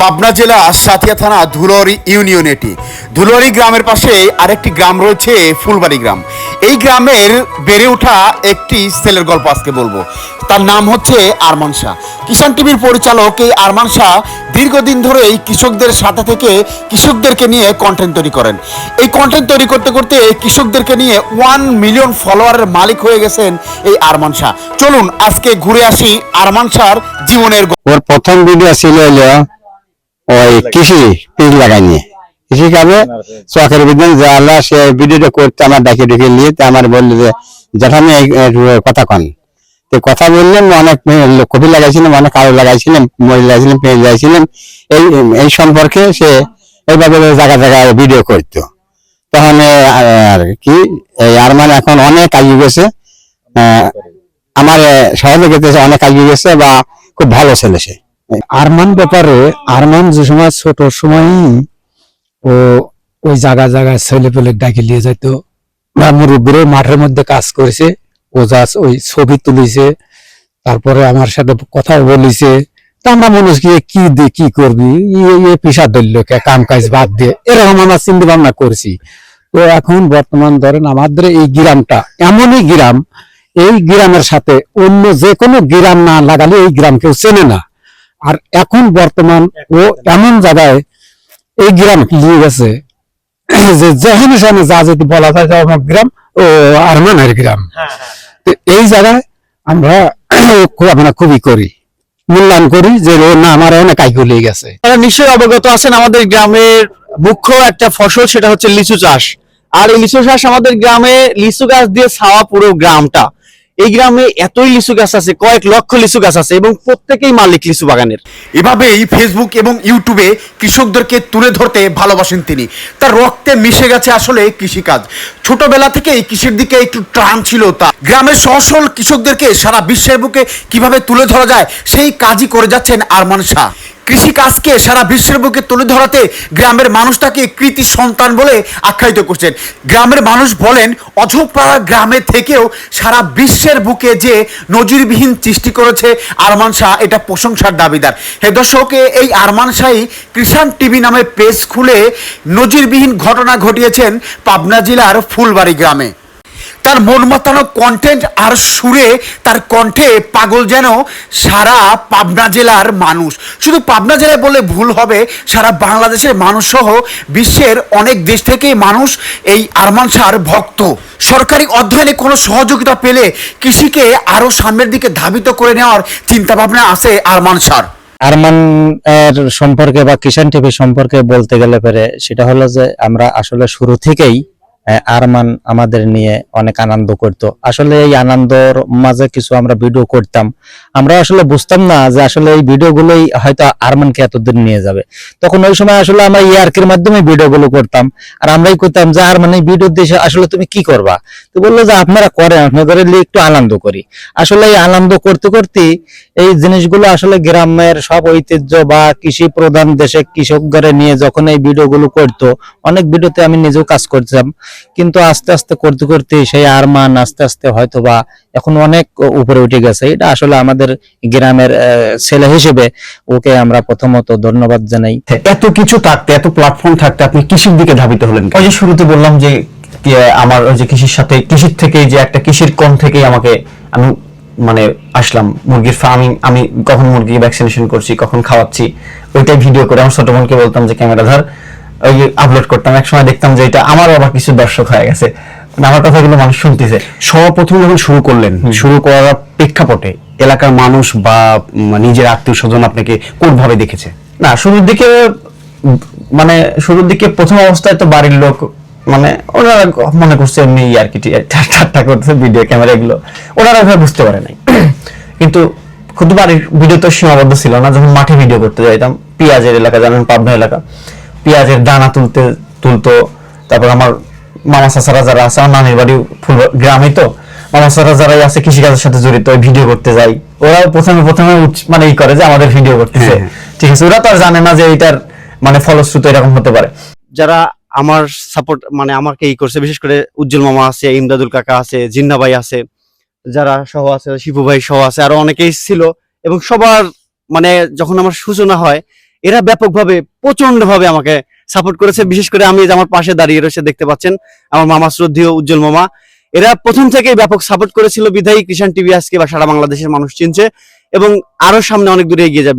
পাবনা জেলা সাথিয়া থানা ধুলরি ইউনিয়ন এটি ধুলরি গ্রামের পাশে আরেকটি গ্রাম রয়েছে ফুলবাড়ি গ্রাম। এই গ্রামের বেড়ে ওঠা একটি ছেলের গল্প আজকে বলব। তার নাম হচ্ছে আরমান শাহ। কিষাণ টিভির পরিচালক এই আরমান শাহ দীর্ঘদিন ধরে এই কৃষকদের সাথে থেকে কৃষকদেরকে নিয়ে কন্টেন্ট তৈরি করেন। এই কন্টেন্ট তৈরি করতে করতে কৃষকদেরকে নিয়ে ওয়ান মিলিয়ন ফলোয়ারের মালিক হয়ে গেছেন এই আরমান শাহ। চলুন, আজকে ঘুরে আসি আরমান শাহর জীবনের ওর প্রথম ভিডিও ছিল ওই কৃষি বীজ লাগাই নিয়ে। কৃষি কাজে চকের বিদিন যে আল্লাহ সে ভিডিওটা করতে আমার ডাকে ডেকে নিয়ে তো আমার বলল যে যেখানে কথা কন। তো কথা বললেন অনেক কপি লাগাইছিলাম অনেক আলু লাগাইছিলাম মরিচ লাগাইছিলাম পেঁয়াজ লাগাইছিলাম এই এই সম্পর্কে সে এইভাবে জায়গা জায়গায় ভিডিও করতো। তখন আর কি এই আরমান এখন অনেক আগিয়ে গেছে। আমার সহযোগিতা অনেক আগিয়ে গেছে বা খুব ভালো ছেলে সে। আরমান ব্যাপারে, আরমান যে সময় ছোট সময়ই ও ওই জায়গা জায়গায় ছেলে পেলে ডাকি নিয়ে যেত মুরব্বীর মাঠের মধ্যে কাজ করেছে, ও যা ওই ছবি তুলিছে, তারপরে আমার সাথে কথা বলিছে। তা আমরা মনে কি কি দি কি করবি? এ পেশা ধরল কাম কাজ বাদ দিয়ে। এরকম আমরা চিন্তা ভাবনা করছি। তো এখন বর্তমান ধরেন আমাদের এই গ্রামটা, এমনই গ্রাম, এই গ্রামের সাথে অন্য যে কোনো গ্রাম না লাগালে এই গ্রাম কেউ চেনে না। আর এখন বর্তমান ও এমন জায়গায় এই গ্রাম নিয়ে গেছে যে যেখানে সেখানে যা যদি বলা যায় যে আমার গ্রাম ও আরমানের গ্রাম। তো এই জায়গায় আমরা খুব আমরা খুবই করি মূল্যায়ন করি যে না আমার অনেক আইকু লেগে গেছে। আপনারা নিশ্চয়ই অবগত আছেন আমাদের গ্রামের মুখ্য একটা ফসল সেটা হচ্ছে লিচু চাষ। আর এই লিচু চাষ আমাদের গ্রামে লিচু গাছ দিয়ে ছাওয়া পুরো গ্রামটা। এই গ্রামে এতই লিচু গাছ আছে, কয়েক লক্ষ লিচু গাছ আছে এবং প্রত্যেকেই মালিক লিচু বাগানের। এভাবেই ফেসবুক এবং ইউটিউবে কৃষকদেরকে তুলে ধরতে ভালোবাসেন তিনি। তার রক্তে মিশে গেছে আসলে কৃষিকাজ। ছোটবেলা থেকেই কৃষির দিকে একটু টান ছিল তা গ্রামের সহসল কৃষকদেরকে সারা বিশ্বের বুকে কীভাবে তুলে ধরা যায়, সেই কাজই করে যাচ্ছেন আরমান শাহ। কৃষিকাজকে সারা বিশ্বের বুকে তুলে ধরাতে গ্রামের মানুষ তাকে কৃতি সন্তান বলে আখ্যায়িত করছেন। গ্রামের মানুষ বলেন, অঝপাড়া গ্রামে থেকেও সারা বিশ্বের বুকে যে নজিরবিহীন সৃষ্টি করেছে আরমান শাহ, এটা প্রশংসার দাবিদার। হে দর্শক, এই আরমান শাহী কৃষাণ টিভি নামে পেজ খুলে নজিরবিহীন ঘটনা ঘটিয়েছেন পাবনা জেলার ফুলবাড়ি গ্রামে। তার মন মাতানো কন্টেন্ট আর সুরে তার কণ্ঠে পাগল যেন সারা পাবনা জেলার মানুষ। শুধু পাবনা জেলায় বলে ভুল হবে, সারা বাংলাদেশের মানুষ সহ বিশ্বের অনেক দেশ থেকেই মানুষ এই আরমান শাহর ভক্ত। সরকারি অধ্যয়নে কোনো সহযোগিতা পেলে কৃষিকে আরও সামনের দিকে ধাবিত করে নেওয়ার চিন্তাভাবনা আছে আরমান শাহর। আরমান এর সম্পর্কে বা কিষান টিভি সম্পর্কে বলতে গেলে পরে সেটা হলো যে আমরা আসলে শুরু থেকেই আরমান আমাদের নিয়ে অনেক আনন্দ করত। আসলে এই আনন্দর মাঝে কিছু আমরা ভিডিও করতাম। আমরা আসলে বুঝতাম না যে আসলে এই ভিডিওগুলোই হয়তো আরমানকে এতদূর নিয়ে যাবে। তখন ওই সময় আসলে আমরা ইয়ার্কের মাধ্যমে ভিডিওগুলো করতাম। আর আমরাই করতাম যে, আরমান, এই ভিডিও দিয়ে আসলে তুমি কি করবা? তো বলল যে, আপনারা করেন, আপনাদের একটু আনন্দ করি। আসলে এই আনন্দ করতে করতে এই জিনিসগুলো আসলে গ্রামের সব ঐতিহ্য বা কৃষি প্রধান দেশে কৃষকদের নিয়ে যখন এই ভিডিওগুলো করতো, অনেক ভিডিওতে আমি নিজেও কাজ করছিলাম কিন্তু আস্তে আস্তে করতে করতে সেই আরমান আস্তে আস্তে হয়তো বা এখন অনেক উপরে উঠে গেছে। এটা আসলে আমাদের গ্রামের ছেলে হিসেবে ওকে আমরা প্রথমত ধন্যবাদ জানাই। এত কিছু থাকতে এত প্ল্যাটফর্ম থাকতে আপনি কৃষির দিকে ধাবিত হলেন ওই যে শুরুতে বললাম যে আমার ওই যে কৃষির সাথে কৃষির থেকেই যে একটা কৃষির কোণ থেকেই আমাকে আমি মানে আসলাম মুরগির ফার্মিং আমি কখন মুরগি ভ্যাকসিনেশন করছি কখন খাওয়াচ্ছি ওইটাই ভিডিও করে আমার ছোট বোনকে বলতাম যে ক্যামেরা ধর। ওই আপলোড করতাম এক সময় দেখতাম যে এটা আমারও আবার কিছু দর্শক হয়ে গেছে। মানে আমার কথাগুলো মানুষ শুনতেছে। সর্বপ্রথম যখন শুরু করলেন শুরু করার প্রেক্ষাপটে এলাকার মানুষ বা নিজের আত্মীয় স্বজন আপনাকে কোনভাবে দেখেছে? না শুরুর দিকে মানে শুরুর দিকে প্রথম অবস্থায় তো বাড়ির লোক মানে ওনারা মনে করছে এমনি আর কি ঠাট্টা করতেছে ভিডিও ক্যামেরা এগুলো। ওনারা ওইভাবে বুঝতে পারে নাই। কিন্তু শুধু বাড়ির ভিডিও তো সীমাবদ্ধ ছিল না যখন মাঠে ভিডিও করতে যাইতাম পেঁয়াজের এলাকা জানেন পাবনা এলাকা। পেঁয়াজের দানা তুলতে তুলতো। তারপর আমার মামা চাচারা যারা আছে আমার নানির বাড়ি ফুল গ্রামে তো। মামা চাচারা যারাই আছে কৃষিকাজের সাথে জড়িত ওই ভিডিও করতে যাই। ওরা প্রথমে প্রথমে মানে ই করে যে আমাদের ভিডিও করতেছে। হ্যাঁ, ঠিক আছে ওরা তো আর জানে না যে এটার মানে ফলশ্রুত এরকম হতে পারে। যারা আমার সাপোর্ট মানে আমাকে ই করছে বিশেষ করে উজ্জ্বল মামা আছে ইমদাদুল কাকা আছে জিন্না ভাই আছে যারা সহ আছে শিপু ভাই সহ আছে আরও অনেকেই ছিল। এবং সবার মানে যখন আমার সূচনা হয় এরা ব্যাপকভাবে প্রচণ্ড ভাবে আমাকে সাপোর্ট করেছে। বিশেষ করে আমি আমার পাশে দাঁড়িয়ে রয়েছে, দেখতে পাচ্ছেন আমার মামা শ্রদ্ধেয় উজ্জ্বল মামা। এরা প্রথম থেকেই ব্যাপক সাপোর্ট করেছিল। বিধায়ী কিষান টিভি আজকে বা সারা বাংলাদেশের মানুষ চিনছে এবং আরও সামনে অনেক দূরে এগিয়ে যাবে।